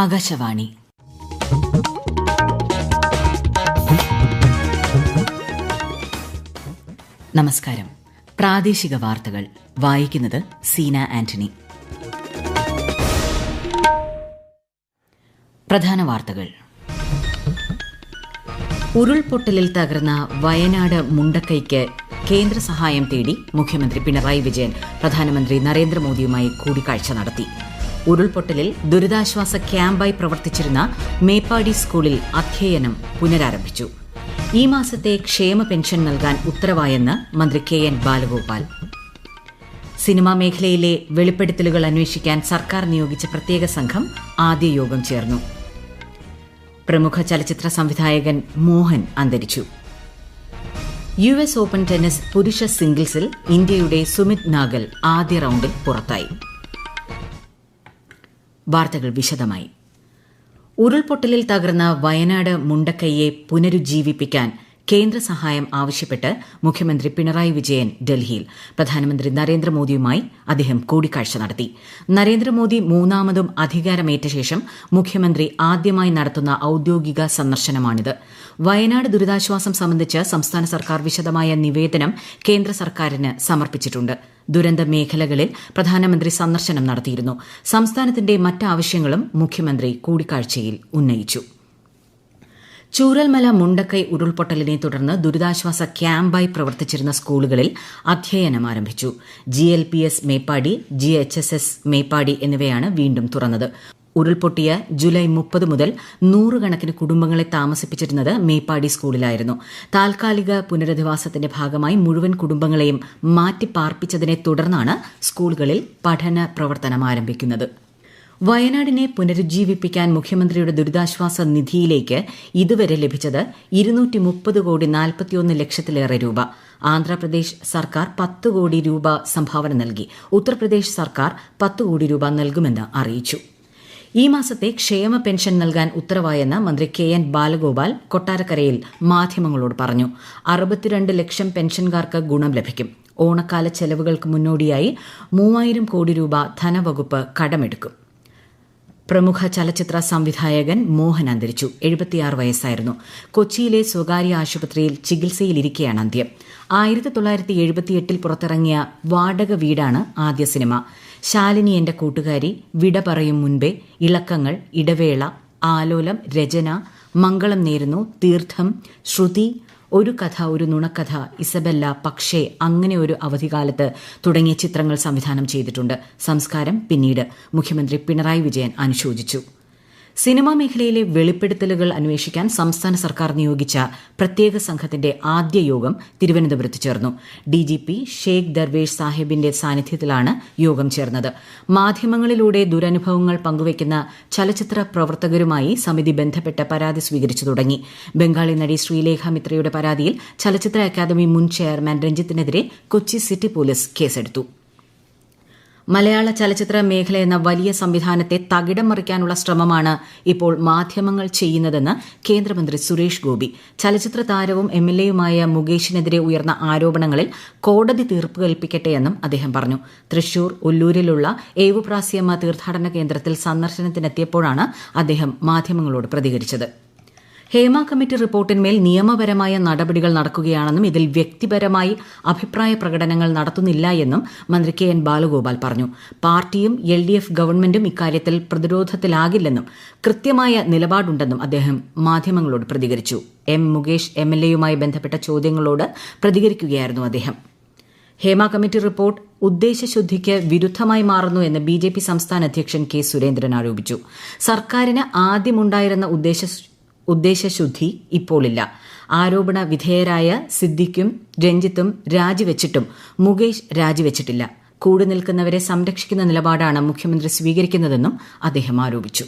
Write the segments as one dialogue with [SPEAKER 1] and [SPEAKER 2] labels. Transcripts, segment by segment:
[SPEAKER 1] ആകാശവാണി നമസ്കാരം പ്രാദേശിക വാർത്തകൾ വായിക്കുന്നത് സീന ആന്റണി പ്രധാന വാർത്തകൾ ഉരുൾപൊട്ടലിൽ തകർന്ന വയനാട് മുണ്ടക്കൈക്ക് കേന്ദ്ര സഹായം തേടി മുഖ്യമന്ത്രി പിണറായി വിജയൻ പ്രധാനമന്ത്രി നരേന്ദ്രമോദിയുമായി കൂടിക്കാഴ്ച നടത്തി ഉരുൾപൊട്ടലിൽ ദുരിതാശ്വാസ ക്യാമ്പായി പ്രവർത്തിച്ചിരുന്ന മേപ്പാടി സ്കൂളിൽ അധ്യയനം പുനരാരംഭിച്ചു ഈ മാസത്തെ ക്ഷേമ പെൻഷൻ നൽകാൻ ഉത്തരവായെന്ന് മന്ത്രി കെ എൻ ബാലഗോപാൽ സിനിമാ മേഖലയിലെ വെളിപ്പെടുത്തലുകൾ അന്വേഷിക്കാൻ സർക്കാർ നിയോഗിച്ച പ്രത്യേക സംഘം ആദ്യ യോഗം ചേർന്നു പ്രമുഖ ചലച്ചിത്ര സംവിധായകൻ മോഹൻ അന്തരിച്ചു യു എസ് ഓപ്പൺ ടെന്നീസ് പുരുഷ സിംഗിൾസിൽ ഇന്ത്യയുടെ സുമിത് നാഗൽ ആദ്യ റൌണ്ടിൽ പുറത്തായി വാർത്തകൾ വിശദമായി ഉരുൾപൊട്ടലിൽ തകർന്ന വയനാട് മുണ്ടക്കൈയെ പുനരുജ്ജീവിപ്പിക്കാൻ കേന്ദ്ര സഹായം ആവശ്യപ്പെട്ട് മുഖ്യമന്ത്രി പിണറായി വിജയൻ ഡൽഹിയിൽ പ്രധാനമന്ത്രി നരേന്ദ്രമോദിയുമായി അദ്ദേഹം കൂടിക്കാഴ്ച നടത്തി നരേന്ദ്രമോദി മൂന്നാമതും അധികാരമേറ്റ ശേഷം മുഖ്യമന്ത്രി ആദ്യമായി നടത്തുന്ന ഔദ്യോഗിക സന്ദർശനമാണിത് വയനാട് ദുരിതാശ്വാസം സംബന്ധിച്ച് സംസ്ഥാന സർക്കാർ വിശദമായ നിവേദനം കേന്ദ്ര സർക്കാരിന് സമർപ്പിച്ചിട്ടു ് ദുരന്ത മേഖലകളിൽ പ്രധാനമന്ത്രി സന്ദർശനം നടത്തിയിരുന്നു സംസ്ഥാനത്തിന്റെ മറ്റ് ആവശ്യങ്ങളും മുഖ്യമന്ത്രി കൂടിക്കാഴ്ചയിൽ ഉന്നയിച്ചു ചൂരൽമല മുണ്ടക്കൈ ഉരുൾപൊട്ടലിനെ തുടർന്ന് ദുരിതാശ്വാസ ക്യാമ്പായി പ്രവർത്തിച്ചിരുന്ന സ്കൂളുകളിൽ അധ്യയനം ആരംഭിച്ചു G L P S Meppadi G H S S Meppadi എന്നിവയാണ് വീണ്ടും തുറന്നത് ഉരുൾപൊട്ടിയ ജൂലൈ മുപ്പത് മുതൽ നൂറുകണക്കിന് കുടുംബങ്ങളെ താമസിപ്പിച്ചിരുന്നത് മേപ്പാടി സ്കൂളിലായിരുന്നു താൽക്കാലിക പുനരധിവാസത്തിന്റെ ഭാഗമായി മുഴുവൻ കുടുംബങ്ങളെയും മാറ്റിപ്പാർപ്പിച്ചതിനെ തുടർന്നാണ് സ്കൂളുകളിൽ പഠന പ്രവർത്തനം ആരംഭിക്കുന്നത് വയനാടിനെ പുനരുജ്ജീവിപ്പിക്കാൻ മുഖ്യമന്ത്രിയുടെ ദുരിതാശ്വാസ നിധിയിലേക്ക് ഇതുവരെ ലഭിച്ചത് ഇരുന്നൂറ്റി മുപ്പത് കോടി നാൽപ്പത്തിയൊന്ന് ലക്ഷത്തിലേറെ രൂപ ആന്ധ്രാപ്രദേശ് സർക്കാർ പത്ത് കോടി രൂപ സംഭാവന നൽകി ഉത്തർപ്രദേശ് സർക്കാർ പത്ത് കോടി രൂപ നൽകുമെന്ന് അറിയിച്ചു ഈ മാസത്തെ ക്ഷേമ പെൻഷൻ നൽകാൻ ഉത്തരവായെന്ന് മന്ത്രി കെ എൻ ബാലഗോപാൽ കൊട്ടാരക്കരയിൽ മാധ്യമങ്ങളോട് പറഞ്ഞു അറുപത്തിരണ്ട് ലക്ഷം പെൻഷൻകാർക്ക് ഗുണം ലഭിക്കും ഓണക്കാല ചെലവുകൾക്ക് മുന്നോടിയായി മൂവായിരം കോടി രൂപ ധനവകുപ്പ് കടമെടുക്കും പ്രമുഖ ചലച്ചിത്ര സംവിധായകൻ മോഹൻ അന്തരിച്ചു എഴുപത്തിയാറ് വയസ്സായിരുന്നു കൊച്ചിയിലെ സ്വകാര്യ ആശുപത്രിയിൽ ചികിത്സയിലിരിക്കെയാണ് അന്ത്യം ആയിരത്തി തൊള്ളായിരത്തി എഴുപത്തിയെട്ടിൽ പുറത്തിറങ്ങിയ വാടക വീടാണ് ആദ്യ സിനിമ ശാലിനി എന്റെ കൂട്ടുകാരി വിട പറയും മുൻപേ ഇളക്കങ്ങൾ ഇടവേള ആലോലം രചന മംഗളം നേരുന്നു തീർത്ഥം ശ്രുതി ഒരു കഥ ഒരു നുണക്കഥ ഇസബെല്ല പക്ഷേ അങ്ങനെ ഒരു അവധികാലത്ത് തുടങ്ങിയ ചിത്രങ്ങൾ സംവിധാനം ചെയ്തിട്ടുണ്ട് സംസ്കാരം പിന്നീട് മുഖ്യമന്ത്രി പിണറായി വിജയൻ അനുശോചിച്ചു സിനിമാ മേഖലയിലെ വെളിപ്പെടുത്തലുകൾ അന്വേഷിക്കാൻ സംസ്ഥാന സർക്കാർ നിയോഗിച്ച പ്രത്യേക സംഘത്തിന്റെ ആദ്യ യോഗം തിരുവനന്തപുരത്ത് ചേർന്നു ഡിജിപി ഷെയ്ഖ് ദർവേഷ് സാഹിബിന്റെ സാന്നിധ്യത്തിലാണ് യോഗം ചേർന്നത് മാധ്യമങ്ങളിലൂടെ ദുരനുഭവങ്ങൾ പങ്കുവയ്ക്കുന്ന ചലച്ചിത്ര പ്രവർത്തകരുമായി സമിതി ബന്ധപ്പെട്ട പരാതി സ്വീകരിച്ചു തുടങ്ങി ബംഗാളി നടി ശ്രീലേഖ മിത്രയുടെ പരാതിയിൽ ചലച്ചിത്ര അക്കാദമി മുൻ ചെയർമാൻ രഞ്ജിത്തിനെതിരെ കൊച്ചി സിറ്റി പോലീസ് കേസെടുത്തു മലയാള ചലച്ചിത്ര മേഖല എന്ന വലിയ സംവിധാനത്തെ തകിടം മറിക്കാനുള്ള ശ്രമമാണ് ഇപ്പോൾ മാധ്യമങ്ങൾ ചെയ്യുന്നതെന്ന് കേന്ദ്രമന്ത്രി സുരേഷ് ഗോപി ചലച്ചിത്ര താരവും എം എൽ എയുമായ മുകേഷിനെതിരെ ഉയർന്ന ആരോപണങ്ങളിൽ കോടതി തീർപ്പ് കൽപ്പിക്കട്ടെ എന്നും അദ്ദേഹം പറഞ്ഞു തൃശൂർ ഒല്ലൂരിലുള്ള ഏവുപ്രാസിയമ്മ തീർത്ഥാടന കേന്ദ്രത്തിൽ സന്ദർശനത്തിനെത്തിയപ്പോഴാണ് അദ്ദേഹം മാധ്യമങ്ങളോട് പ്രതികരിച്ചത് ഹേമ കമ്മിറ്റി റിപ്പോർട്ടിന്മേൽ നിയമപരമായ നടപടികൾ നടക്കുകയാണെന്നും ഇതിൽ വ്യക്തിപരമായി അഭിപ്രായ പ്രകടനങ്ങൾ നടത്തുന്നില്ല എന്നും മന്ത്രി കെ എൻ ബാലഗോപാൽ പറഞ്ഞു പാർട്ടിയും എൽ ഡി എഫ് ഗവൺമെന്റും ഇക്കാര്യത്തിൽ പ്രതിരോധത്തിലാകില്ലെന്നും കൃത്യമായ നിലപാടുണ്ടെന്നും അദ്ദേഹം മാധ്യമങ്ങളോട് പ്രതികരിച്ചു എം മുകേഷ് എം എൽ എയുമായി ബന്ധപ്പെട്ട ചോദ്യങ്ങളോട് പ്രതികരിക്കുകയായിരുന്നു അദ്ദേഹം ഹേമ കമ്മിറ്റി റിപ്പോർട്ട് ഉദ്ദേശശുദ്ധിക്ക് വിരുദ്ധമായി മാറുന്നു എന്ന് ബി ജെ പി സംസ്ഥാന അധ്യക്ഷൻ കെ സുരേന്ദ്രൻ ആരോപിച്ചു സർക്കാരിന് ആദ്യമുണ്ടായിരുന്ന ഉദ്ദേശ ഉദ്ദേശശുദ്ധി ഇപ്പോളില്ല ആരോപണ വിധേയരായ സിദ്ദിഖും രഞ്ജിത്തും രാജിവെച്ചിട്ടും മുകേഷ് രാജിവെച്ചിട്ടില്ല കൂടുനിൽക്കുന്നവരെ നിൽക്കുന്നവരെ സംരക്ഷിക്കുന്ന നിലപാടാണ് മുഖ്യമന്ത്രി സ്വീകരിക്കുന്നതെന്നും അദ്ദേഹം ആരോപിച്ചു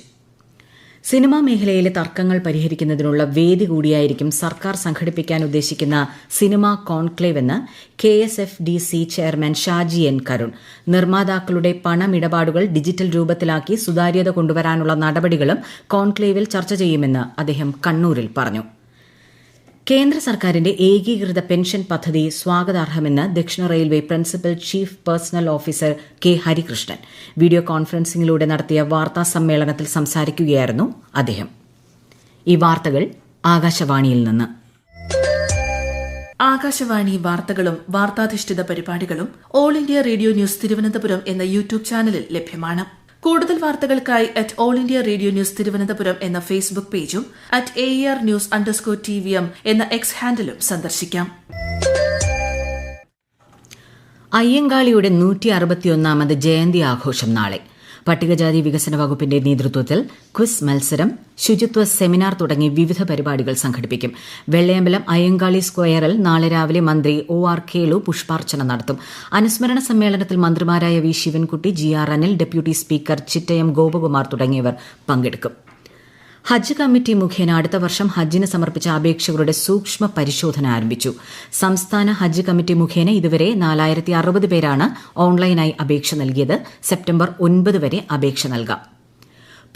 [SPEAKER 1] സിനിമാ മേഖലയിലെ തർക്കങ്ങൾ പരിഹരിക്കുന്നതിനുള്ള വേദി കൂടിയായിരിക്കും സർക്കാർ സംഘടിപ്പിക്കാൻ ഉദ്ദേശിക്കുന്ന സിനിമാ കോൺക്ലേവ് എന്ന് K S F D C chairman Shaji N Karun നിർമ്മാതാക്കളുടെ പണമിടപാടുകൾ ഡിജിറ്റൽ രൂപത്തിലാക്കി സുതാര്യത കൊണ്ടുവരാനുള്ള നടപടികളും കോൺക്ലേവിൽ ചർച്ച ചെയ്യുമെന്ന് അദ്ദേഹം കണ്ണൂരിൽ പറഞ്ഞു കേന്ദ്ര സർക്കാരിന്റെ ഏകീകൃത പെൻഷൻ പദ്ധതി സ്വാഗതാർഹമെന്ന് ദക്ഷിണ railway principal chief personnel officer K Harikrishnan video കോൺഫറൻസിംഗിലൂടെ നടത്തിയ വാർത്താ സമ്മേളനത്തിൽ സംസാരിക്കുകയായിരുന്നു അദ്ദേഹം ഈ വാർത്തകൾ ആകാശവാണിയിൽ നിന്ന് ആകാശവാണി വാർത്തകളും വാർത്താധിഷ്ഠിത പരിപാടികളും all India radio news Thiruvananthapuram എന്ന യൂട്യൂബ് ചാനലിൽ ലഭ്യമാണ് കൂടുതൽ വാർത്തകൾക്കായി at all India radio news Thiruvananthapuram എന്ന ഫേസ്ബുക്ക് പേജും at A R news underscore T V M എന്ന എക്സ് ഹാൻഡിലും സന്ദർശിക്കാം അയ്യങ്കാളിയുടെ നൂറ്റി അറുപത്തിയൊന്നാമത് ജയന്തി ആഘോഷം നാളെ പട്ടികജാതി വികസന വകുപ്പിന്റെ നേതൃത്വത്തിൽ ക്വിസ് മത്സരം ശുചിത്വ സെമിനാർ തുടങ്ങി വിവിധ പരിപാടികൾ സംഘടിപ്പിക്കും വെള്ളയമ്പലം അയ്യങ്കാളി സ്ക്വയറിൽ നാളെ രാവിലെ മന്ത്രി ഒ ആർ കേളു പുഷ്പാർച്ചന നടത്തും അനുസ്മരണ സമ്മേളനത്തിൽ മന്ത്രിമാരായ V Sivankutty G R Anil deputy speaker Chittayam Gopakumar തുടങ്ങിയവർ പങ്കെടുക്കും ഹജ്ജ് കമ്മിറ്റി മുഖേന അടുത്ത വർഷം ഹജ്ജിന് സമർപ്പിച്ച അപേക്ഷകളുടെ സൂക്ഷ്മ പരിശോധന ആരംഭിച്ചു സംസ്ഥാന ഹജ്ജ് കമ്മിറ്റി മുഖേന ഇതുവരെ നാലായിരത്തി അറുപത് പേരാണ് ഓൺലൈനായി അപേക്ഷ നൽകിയത് സെപ്റ്റംബർ ഒൻപത് വരെ അപേക്ഷ നൽകാം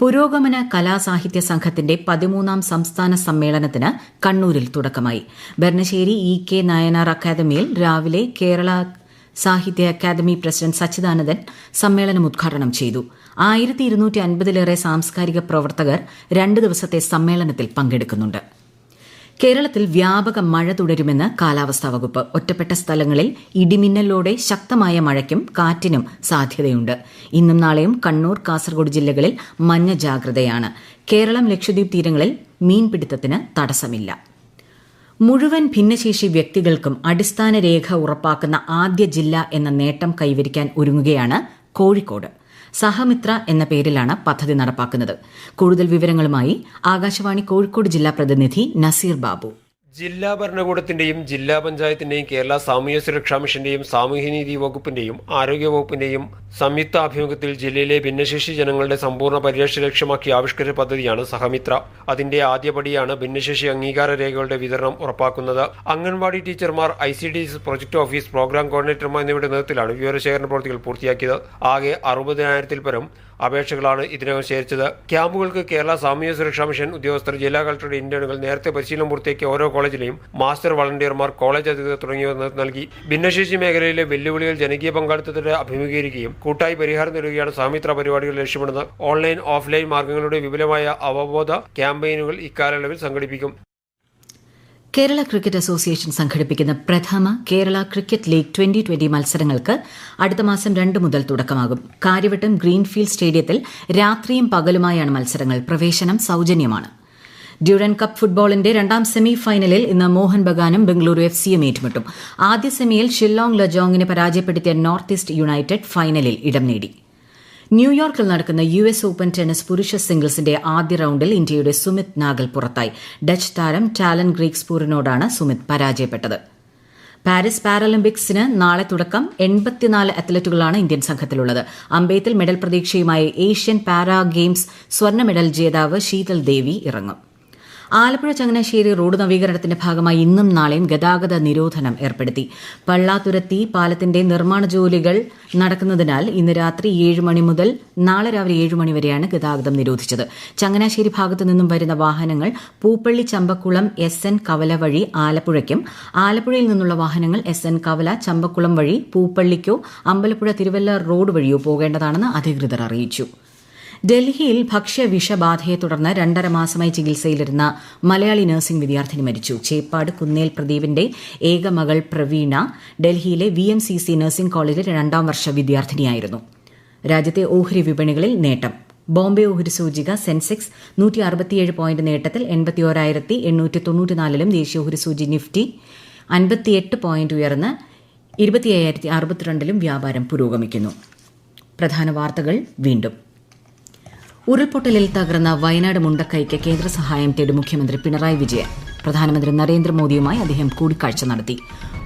[SPEAKER 1] പുരോഗമന കലാസാഹിത്യ സംഘത്തിന്റെ പതിമൂന്നാം സംസ്ഥാന സമ്മേളനത്തിന് കണ്ണൂരിൽ തുടക്കമായി ബർണശ്ശേരി ഇ കെ നായനാർ അക്കാദമിയിൽ രാവിലെ കേരള സാഹിത്യ അക്കാദമി പ്രസിഡന്റ് സച്ചിദാനന്ദൻ സമ്മേളനം ഉദ്ഘാടനം ചെയ്തു ആയിരത്തി ഇരുന്നൂറ്റി അൻപതിലേറെ സാംസ്കാരിക പ്രവർത്തകർ രണ്ട് ദിവസത്തെ സമ്മേളനത്തിൽ പങ്കെടുക്കുന്നുണ്ട് കേരളത്തിൽ വ്യാപക മഴ തുടരുമെന്ന് കാലാവസ്ഥാ വകുപ്പ് ഒറ്റപ്പെട്ട സ്ഥലങ്ങളിൽ ഇടിമിന്നലോടെ ശക്തമായ മഴയ്ക്കും കാറ്റിനും സാധ്യതയുണ്ട് ഇന്നും നാളെയും കണ്ണൂർ കാസർഗോഡ് ജില്ലകളിൽ മഞ്ഞ ജാഗ്രതയാണ് കേരളം ലക്ഷദ്വീപ് തീരങ്ങളിൽ മീൻപിടുത്തത്തിന് തടസ്സമില്ല മുഴുവൻ ഭിന്നശേഷി വ്യക്തികൾക്കും അടിസ്ഥാന രേഖ ഉറപ്പാക്കുന്ന ആദ്യ ജില്ല എന്ന നേട്ടം കൈവരിക്കാൻ ഒരുങ്ങുകയാണ് കോഴിക്കോട് സഹമിത്ര എന്ന പേരിലാണ് പദ്ധതി നടപ്പാക്കുന്നത് കൂടുതൽ വിവരങ്ങളുമായി ആകാശവാണി കോഴിക്കോട് ജില്ലാ പ്രതിനിധി നസീർ ബാബു
[SPEAKER 2] ജില്ലാ ഭരണകൂടത്തിന്റെയും ജില്ലാ പഞ്ചായത്തിന്റെയും കേരള സാമൂഹ്യ സുരക്ഷാ മിഷന്റെയും സാമൂഹ്യനീതി വകുപ്പിന്റെയും ആരോഗ്യ വകുപ്പിന്റെയും സംയുക്ത ആഭിമുഖ്യത്തിൽ ജില്ലയിലെ ഭിന്നശേഷി ജനങ്ങളുടെ സമ്പൂർണ്ണ പരിരക്ഷ ലക്ഷ്യമാക്കി ആവിഷ്കരിച്ച പദ്ധതിയാണ് സഹമിത്ര അതിന്റെ ആദ്യപടിയാണ് ഭിന്നശേഷി അംഗീകാര രേഖകളുടെ വിതരണം ഉറപ്പാക്കുന്നത് അംഗൻവാടി ടീച്ചർമാർ I C D S project office program കോർഡിനേറ്റർമാർ എന്നിവരുടെ നേതൃത്വത്തിലാണ് വിവരശേഖരണ പ്രവൃത്തികൾ പൂർത്തിയാക്കിയത് ആകെ അറുപതിനായിരത്തിൽ പരം അപേക്ഷകളാണ് ഇതിനകം ശേഖരിച്ചത് ക്യാമ്പുകൾക്ക് കേരള സാമൂഹ്യ സുരക്ഷാ മിഷൻ ഉദ്യോഗസ്ഥർ ജില്ലാ കളക്ടറുടെ ഇന്റേണുകൾ നേരത്തെ പരിശീലനം പൂർത്തിയാക്കിയ ഓരോ കോളേജിലെയും മാസ്റ്റർ വളണ്ടിയർമാർ കോളേജ് അധികൃതർ തുടങ്ങിയവർ നൽകി ഭിന്നശേഷി മേഖലയിലെ വെല്ലുവിളികൾ ജനകീയ പങ്കാളിത്തത്തിന്റെ അഭിമുഖീകരിക്കുകയും കൂട്ടായി പരിഹാരം നേടുകയാണ് സാമിത്ര പരിപാടികൾ ലക്ഷ്യമിടുന്നത് ഓൺലൈൻ ഓഫ്ലൈൻ മാർഗങ്ങളുടെ വിപുലമായ അവബോധ ക്യാമ്പയിനുകൾ ഇക്കാലയളവിൽ സംഘടിപ്പിക്കും
[SPEAKER 1] കേരള ക്രിക്കറ്റ് അസോസിയേഷൻ സംഘടിപ്പിക്കുന്ന പ്രഥമ Kerala cricket league twenty twenty മത്സരങ്ങൾക്ക് അടുത്ത മാസം രണ്ട് മുതൽ തുടക്കമാകും കാര്യവട്ടം ഗ്രീൻഫീൽഡ് സ്റ്റേഡിയത്തിൽ രാത്രിയും പകലുമായാണ് മത്സരങ്ങൾ പ്രവേശനം സൌജന്യമാണ് ഡ്യൂറൻ കപ്പ് ഫുട്ബോളിന്റെ രണ്ടാം സെമി ഫൈനലിൽ ഇന്ന് മോഹൻ ബഗാനും ബംഗളൂരു എഫ് സിയും ഏറ്റുമുട്ടും ആദ്യ സെമിയിൽ ഷില്ലോങ് ലജോങ്ങിനെ പരാജയപ്പെടുത്തിയ നോർത്ത് ഈസ്റ്റ് യുണൈറ്റഡ് ഫൈനലിൽ ഇടം നേടി ന്യൂയോർക്കിൽ നടക്കുന്ന യു എസ് ഓപ്പൺ ടെന്നീസ് പുരുഷ സിംഗിൾസിന്റെ ആദ്യ റൌണ്ടിൽ ഇന്ത്യയുടെ സുമിത് നാഗൽ പുറത്തായി ഡച്ച് താരം ടാലൻ ഗ്രീക്സ്പൂറിനോടാണ് സുമിത് പരാജയപ്പെട്ടത് പാരീസ് പാരാലിമ്പിക്സിന് നാളെ തുടക്കം എൺപത്തിനാല് അത്ലറ്റുകളാണ് ഇന്ത്യൻ സംഘത്തിലുള്ളത് അമ്പെയ്ത്തിൽ മെഡൽ പ്രതീക്ഷയുമായി ഏഷ്യൻ പാരാ ഗെയിംസ് സ്വർണ്ണ മെഡൽ ജേതാവ് ശീതൽ ദേവി ഇറങ്ങും ആലപ്പുഴ ചങ്ങനാശ്ശേരി റോഡ് നവീകരണത്തിന്റെ ഭാഗമായി ഇന്നും നാളെയും ഗതാഗത നിരോധനം ഏർപ്പെടുത്തി പള്ളാത്തുരത്തി പാലത്തിന്റെ നിർമ്മാണ ജോലികൾ നടക്കുന്നതിനാൽ ഇന്ന് രാത്രി ഏഴ് മണി മുതൽ നാളെ രാവിലെ ഏഴ് മണി വരെയാണ് ഗതാഗതം നിരോധിച്ചത് ചങ്ങനാശ്ശേരി ഭാഗത്തു നിന്നും വരുന്ന വാഹനങ്ങൾ പൂപ്പള്ളി ചമ്പക്കുളം എസ് എൻ കവല വഴി ആലപ്പുഴയ്ക്കും ആലപ്പുഴയിൽ നിന്നുള്ള വാഹനങ്ങൾ എസ് എൻ കവല ചമ്പക്കുളം വഴി പൂപ്പള്ളിക്കോ അമ്പലപ്പുഴ തിരുവല്ല റോഡ് വഴിയോ പോകേണ്ടതാണെന്ന് അധികൃതർ അറിയിച്ചു ഡൽഹിയിൽ ഭക്ഷ്യവിഷബാധയെ തുടർന്ന് രണ്ടര മാസമായി ചികിത്സയിലിരുന്ന മലയാളി നഴ്സിംഗ് വിദ്യാർത്ഥിനി മരിച്ചു ചേപ്പാട് കുന്നേൽ പ്രദീപിന്റെ ഏകമകൾ പ്രവീണ ഡൽഹിയിലെ V M C C nursing കോളേജിലെ രണ്ടാം വർഷ വിദ്യാർത്ഥിനിയായിരുന്നു രാജ്യത്തെ ഓഹരി വിപണികളിൽ നേട്ടം ബോംബെ ഓഹരി സൂചിക സെൻസെക്സ് നൂറ്റി അറുപത്തിയേഴ് പോയിന്റ് നേട്ടത്തിൽ എൺപത്തിയോരായിരത്തി എണ്ണൂറ്റി തൊണ്ണൂറ്റിനാലിലും ദേശീയ ഓഹരി സൂചി നിഫ്റ്റി അൻപത്തിയെട്ട് പോയിന്റ് ഉയർന്ന് ഇരുപത്തി അറുപത്തിരണ്ടിലും വ്യാപാരം പുരോഗമിക്കുന്നു പ്രധാന വാർത്തകൾ വീണ്ടും ഉരുൾപൊട്ടലിൽ തകർന്ന വയനാട് മുണ്ടക്കൈക്ക് കേന്ദ്ര സഹായം തേടി മുഖ്യമന്ത്രി പിണറായി വിജയൻ പ്രധാനമന്ത്രി നരേന്ദ്രമോദിയുമായി അദ്ദേഹം കൂടിക്കാഴ്ച നടത്തി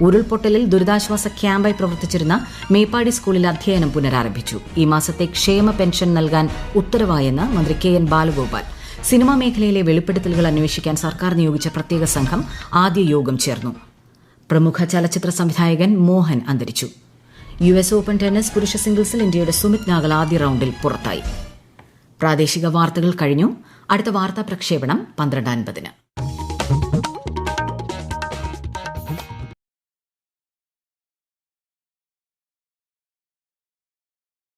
[SPEAKER 1] ഉരുൾപൊട്ടലിൽ ദുരിതാശ്വാസ ക്യാമ്പായി പ്രവർത്തിച്ചിരുന്ന മേപ്പാടി സ്കൂളിൽ അധ്യയനം പുനരാരംഭിച്ചു ഈ മാസത്തെ ക്ഷേമ പെൻഷൻ നൽകാൻ ഉത്തരവായെന്ന് മന്ത്രി കെ എൻ ബാലഗോപാൽ സിനിമാ മേഖലയിലെ വെളിപ്പെടുത്തലുകൾ അന്വേഷിക്കാൻ സർക്കാർ നിയോഗിച്ച പ്രത്യേക സംഘം ആദ്യ യോഗം ചേർന്നു പ്രമുഖ ചലച്ചിത്ര സംവിധായകൻ മോഹൻ അന്തരിച്ചു യു എസ് ഓപ്പൺ ടെന്നീസ് പുരുഷ സിംഗിൾസിൽ ഇന്ത്യയുടെ സുമിത് നാഗൽ ആദ്യ റൌണ്ടിൽ പുറത്തായി പ്രാദേശിക വാർത്തകൾ കഴിഞ്ഞു അടുത്ത വാർത്താ പ്രക്ഷേപണം പന്ത്രണ്ട് അൻപതിന്